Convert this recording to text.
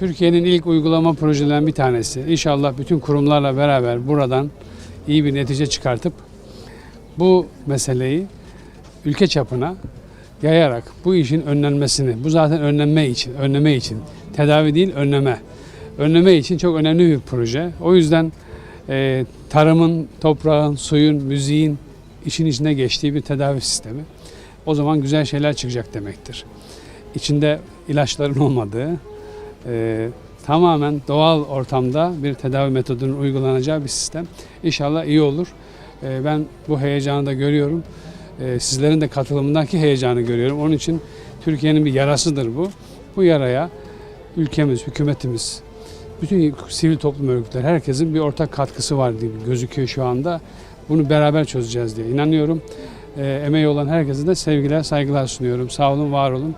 Türkiye'nin ilk uygulama projelerinden bir tanesi. İnşallah bütün kurumlarla beraber buradan iyi bir netice çıkartıp bu meseleyi ülke çapına yayarak bu işin önlenmesini, bu zaten önlenme için, önleme için, tedavi değil önleme. Önleme için çok önemli bir proje. O yüzden e, tarımın, toprağın, suyun, müziğin işin içine geçtiği bir tedavi sistemi. O zaman güzel şeyler çıkacak demektir. İçinde ilaçların olmadığı, e, tamamen doğal ortamda bir tedavi metodunun uygulanacağı bir sistem. İnşallah iyi olur. E, ben bu heyecanı da görüyorum. E, sizlerin de katılımındaki heyecanı görüyorum. Onun için Türkiye'nin bir yarasıdır bu. Bu yaraya ülkemiz, hükümetimiz, bütün sivil toplum örgütleri, herkesin bir ortak katkısı var gibi gözüküyor şu anda. Bunu beraber çözeceğiz diye inanıyorum. E, emeği olan herkese de sevgiler, saygılar sunuyorum. Sağ olun, var olun.